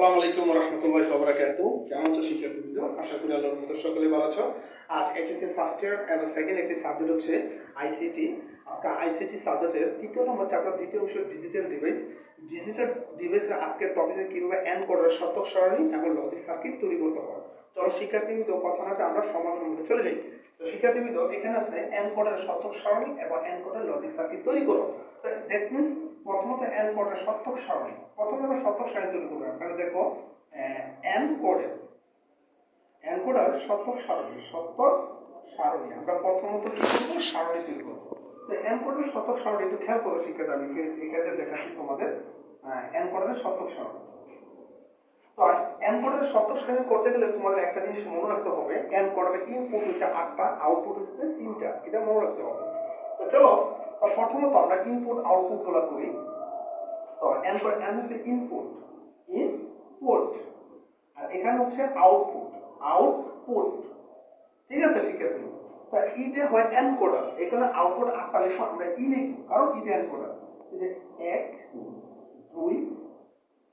আসসালামু আলাইকুম কেমন আছো শিক্ষার্থীবৃন্দ? আশা করি আল্লাহর সকলে ভালো আছো। আর এইচএসসি ফার্স্ট ইয়ার এবং সেকেন্ড একটি সাবজেক্ট হচ্ছে আইসিটি আজকে আইসিটি সাবজেক্টের তৃতীয় নম্বর চ্যাপ্টার দ্বিতীয় অংশ ডিজিটাল ডিভাইস ডিজিটাল ডিভাইসের আজকের টপিকে কীভাবে এন করার শতক সারণী এবং লজিক সার্কিট তৈরি করতে হয়। চলো শিক্ষার্থীবৃন্দ কথাটাতে আমরা সমাধানের মধ্যে চলে যাই। তো শিক্ষার্থীবৃন্দ, এখানে আছে এন কোডের শতক সারণী এবং এন কোডের লজিক সার্কিট তৈরি করো। তো দ্যাট মিন্স প্রথমত এন কোডের শতক সারণী। প্রথমে আমরা শতক সারণী তৈরি করব। আপনারা দেখো এন কোডের এন কোডের শতক সারণী শতক সারণী। আমরা প্রথমত কি করব? সারণী তৈরি করব। তো এন কোডের শতক সারণী একটু খেয়াল করো শিক্ষার্থী, আমি এখানে দেখাচ্ছি তোমাদের এন কোডের শতক সারণী। এনকোডের শতক শ্রেণি করতে গেলে তোমাদের একটা জিনিস মনে রাখতে হবে। এনকোডের ইনপুট হচ্ছে আটটা আউটপুট হচ্ছে তিনটা। এটা মনে রাখতে হবে। তো চলো প্রথমত আমরা ইনপুট আউটপুটগুলো করি। তো এনকোড এন হচ্ছে ইনপুট ইনপুট আর এখানে হচ্ছে আউটপুট আউটপুট ঠিক আছে, শিক্ষার্থী? তা ইতে হয় এনকোডার এখানে আউটপুট আটটা লিখব, আমরা ই লিখব। কারণ ইতে এনকোডার এই যে এক, দুই,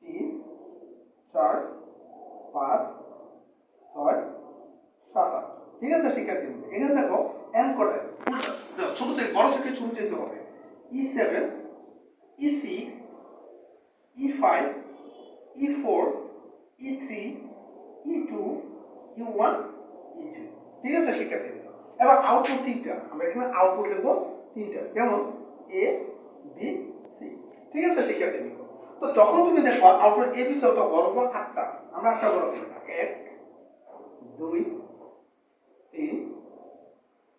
তিন চার, পাঁচ, ছয়, সাত, আট। ঠিক আছে, শিক্ষার্থী এখানে দেখো কোডে ছোট থেকে বড় থেকে ছোট যেতে হবে। E seven E six E five E four E three E two E one E two ঠিক আছে, শিক্ষার্থী এবার আউটপুট তিনটা। আমরা এখানে আউটপুট লিখব তিনটা। যেমন এ বি সি ঠিক আছে, শিক্ষার্থী তো যখন তুমি দেখো আউটপুট এ বি সি তো বড় আটটা। আমরা আটটা করি এক, দুই, তিন,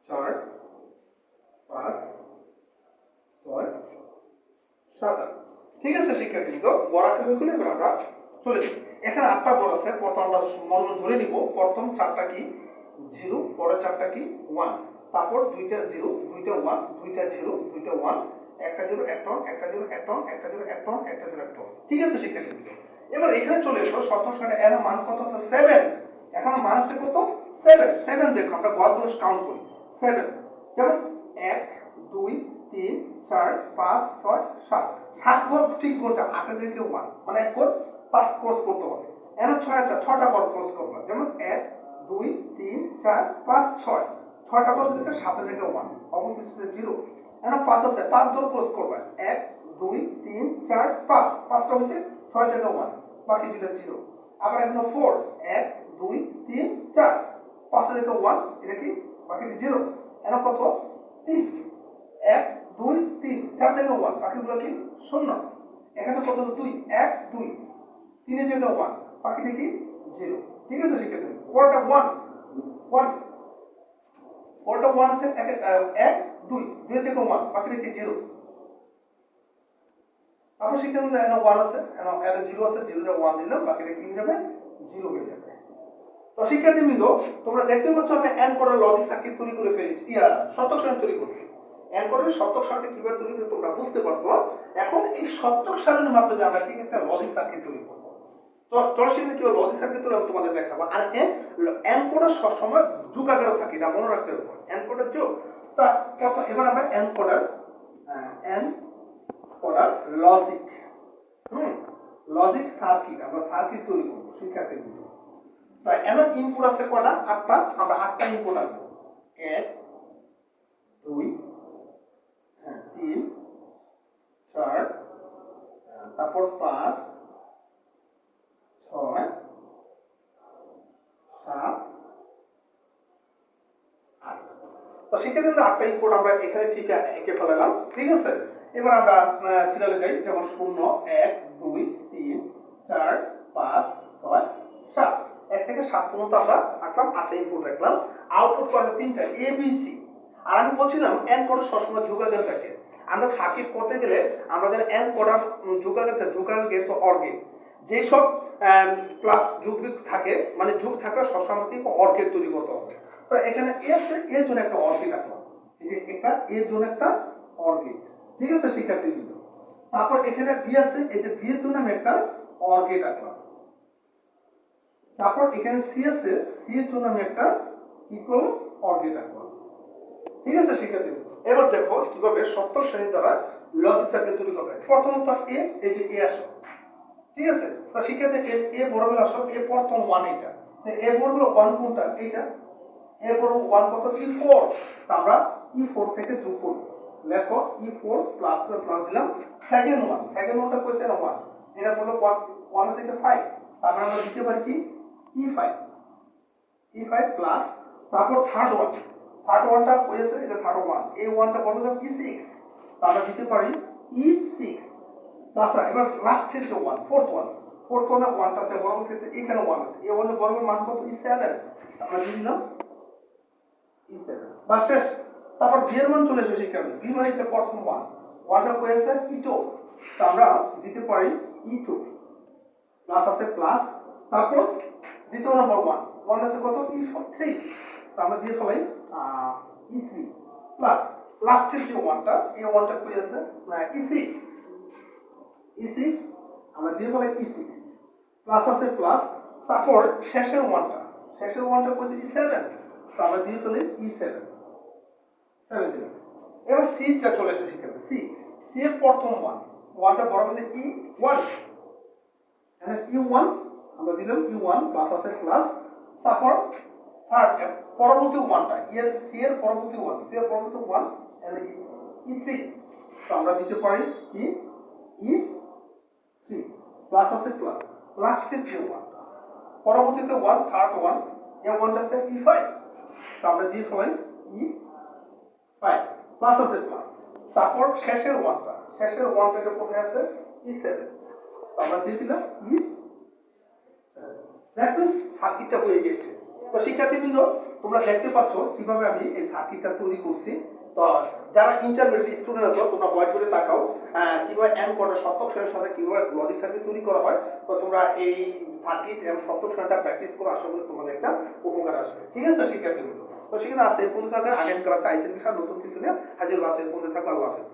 চার, পাঁচ, ছয়, সাত, আট। ঠিক আছে, শিক্ষার্থী তো আটটা হয়ে এবার আমরা চলে যাই। এখানে আটটা বড় আছে। প্রথম আমরা মন ধরে নিব। প্রথম চারটা কি? জিরো, পরের চারটা কি? ওয়ান। তারপর দুইটা জিরো, দুইটা ওয়ান, দুইটা জিরো, দুইটা ওয়ান। একটা জিরো এক টন একটা জিরো এক টন একটা জিরো এক টন একটা জিরো এক টন ঠিক আছে শিক্ষার্থী এবার এখানে চলে এসো, সপ্তম শ্রেণি এর মান কত আছে? সেভেন এখন মান আছে কত? সেভেন সেভেন দেখো, আমরা গড়গুলো কাউন্ট করি। সেভেন যেমন এক, দুই, তিন, চার, পাঁচ, ছয়, সাত। সাত ঘর ঠিক বলছে আটের দিকে ওয়ান মানে এক ঘর পাঁচ ক্রস করতে হবে। এর ছয় আছে, ছটা ঘর ক্রস করবে। যেমন এক, দুই, তিন, চার, পাঁচ, ছয়। ছয়টা ঘর দিচ্ছে সাতের দিকে ওয়ান অবশিষ্ট জিরো এখন পাঁচ আছে, পাঁচ ঘর ক্রস করবে। এক, দুই, তিন, চার, পাঁচ। পাঁচটা হচ্ছে ছয় জায়গা ওয়ান বাকি দুটো জিরো আবার এখন ফোর এক, দুই, তিন, চার। পাঁচের জায়গা ওয়ান এটা কি? বাকি জিরো এখন কত? তিন। এক, দুই, তিন, চার জায়গা ওয়ান বাকিগুলো কি? শূন্য। এখানে কত দুই, এক, দুই। তিনের জায়গা ওয়ান বাকিটা কি? জিরো ঠিক আছে শিক্ষার্থী পরটা ওয়ান ওয়ান পরটা ওয়ান আছে এক দুই দুই জায়গা ওয়ান বাকিটা কি জিরো। আমরা শিক্ষার্থী এন ওয়ান আছে, এন এন জিরো আছে জিরোটা ওয়ান দিলাম বাকিটা কি যাবে জিরো হয়ে যাবে। তো শিক্ষার্থী বৃন্দ, তোমরা দেখতে পাচ্ছ আমি এন কোডের লজিক সার্কিট তৈরি করে ফেলেছি। ইয়া শতক সারণী তৈরি করছি। এন কোডের শতক সারণী কীভাবে তৈরি করে তোমরা বুঝতে পারছ? এখন এই শতক সারণীর মাধ্যমে আমরা কি একটা লজিক সার্কিট তৈরি করব। সেখানে তোমাদের দেখাবো। আর এন কোডের সবসময় যুগাকারে থাকে, এটা মনে রাখতে হবে। এন কোডের যোগ তা এবার আমরা এন কোডের এন কোডের লজিক হুম? লজিক সার্কিট সার্কিট তৈরি করব? শিক্ষার্থীর জন্য। তো এমন ইনপুট আছে কটা? আটটা। আমরা আটটা ইনপুট আনব। এক দুই হ্যাঁ, তিন চার তারপর পাঁচ ছয় সাত আট তো আটটা ইনপুট আমরা এখানে ঠিক এঁকে ফেলালাম। ঠিক আছে? এবার আমরা সিরিয়ালে যাই। যেমন শূন্য, এক, দুই, তিন, চার, পাঁচ, ছয়, সাত। এক থেকে সাত পর্যন্ত আমরা আঁকলাম, আটটা ইনপুট রাখলাম। আউটপুট তিনটা এ বি সি আর আমি বলছিলাম এন কোড সবসময় যোগাযোগ থাকে আমরা সার্কিট করতে গেলে আমাদের এন কোডার যোগাযোগ যোগাযোগ গেট অর গেট যেসব প্লাস যুগ থাকে মানে যুগ থাকলে সবসময় কিন্তু অর গেট তৈরি করতে হবে। তো এখানে এ আছে এর জন্য একটা অর গেট রাখলাম। এই যে একটা এর জন্য একটা অর গেট ঠিক আছে, শিক্ষার্থী তারপর এখানে বি আছে, এই যে বি এর জন্য আমি একটা অর গেট রাখলাম। তারপর এখানে সি আছে সি এর জন্য আমি একটা ইকুয়াল অর্গেট রাখব ঠিক আছে, শিক্ষার্থী এবার দেখো কীভাবে সপ্তম শ্রেণির দ্বারা লজিক সার্কিট তৈরি করবে প্রথমত এ এই যে এ আসো ঠিক আছে? তো সেক্ষেত্রে এ বড় বর্গের আসল এ প্রথম ওয়ান এইটা। তো এ বর্গের ওয়ান কোনটা? এইটা। এ বর্গ ওয়ান কত ই ফোর তা আমরা ই ফোর থেকে যোগ করব। লেখো ই ফোর প্লাস প্লাস দিলাম সেকেন্ড ওয়ান সেকেন্ড ওয়ানটা কোয়েশ্চেন ওয়ান এটা বলল ওয়ান ওয়ান থেকে ফাইভ তারপরে আমরা দিতে পারি কি? E five E five plus তারপর থার্ড ওয়ান থার্ড ওয়ানটা হয়েছে এটা থার্ড ওয়ান এই ওয়ানটা বলো যাবে ই সিক্স আমরা দিতে পারি ই সিক্স প্লাস এবার লাস্টের যে ওয়ান ফোর্থ ওয়ান ফোর্থ ওয়ানে ওয়ানটাতে বড় হচ্ছে এখানে ওয়ান আছে। এই ওয়ানের বড় মান কত? ই সেভেন আমরা দিলাম বা শেষ, তারপর বি এর মান চলে এসেছে সেখানে। বি মানে প্রথম ওয়ান ওয়ানটা হয়েছে ই টু তো আমরা দিতে পারি ই টু প্লাস আছে প্লাস তারপর দ্বিতীয় নম্বর ওয়ান ওয়ান আছে কত? ই থ্রি তো আমরা দিয়ে ফেলাই ই থ্রি প্লাস লাস্টের যে ওয়ানটা এই ওয়ানটা কই আছে? ই সিক্স ই সিক্স আমরা দিয়ে ফেলাই ই সিক্স প্লাস আছে প্লাস তারপর শেষের ওয়ানটা শেষের ওয়ানটা কই? ই সেভেন তো আমরা দিয়ে ফেলি ই সেভেন সেভেন দিলাম এবার সিটা চলে এসে সেখানে সি সি এর প্রথম ওয়ান ওয়ানটা বড় মানে ই ওয়ান এখানে ই ওয়ান আমরা দিলাম ই ওয়ান প্লাস আছে প্লাস তারপর থার্ড পরবর্তী ওয়ানটা এর সি এর পরবর্তী ওয়ান সি এর পরবর্তী ওয়ান ই থ্রি তো আমরা দিতে পারি কি? ই থ্রি প্লাস আছে প্লাস লাস্টের যে ওয়ান পরবর্তীতে ওয়ান থার্ড ওয়ান এ ওয়ানটা আছে ই ফাইভ আমরা দিয়ে ফেলাই ই ফাইভ প্লাস আছে প্লাস তারপর শেষের ওয়ানটা শেষের ওয়ানটা যে কোথায় আছে? ই সেভেন আমরা দিয়ে দিলাম ই দ্যাট মিনস সার্কিটটা হয়ে গেছে। তো শিক্ষার্থীবৃন্দ, তোমরা দেখতে পাচ্ছ কীভাবে আমি এই সার্কিটটা তৈরি করছি। তো যারা ইন্টারমিডিয়েট স্টুডেন্ট আছো, তোমরা হোয়াইট বোর্ডে তাকাও। কীভাবে এম কর্ডের সপ্তম শ্রেণির সাথে কীভাবে লজিক সার্কিট তৈরি করা হয়, তো তোমরা এই সার্কিট এবং সপ্তম শ্রেণীটা প্র্যাকটিস করো, আশা করি তোমাদের একটা উপকার আসবে। ঠিক আছে, শিক্ষার্থীবৃন্দ? তো সেখানে আসতে এই পর্যন্ত থাকে আগামী ক্লাসে আইসিএল বিষয় নতুন কিছু নিয়ে। হাজির ক্লাসে পর্যন্ত থাকো আল্লাহ হাফেজ।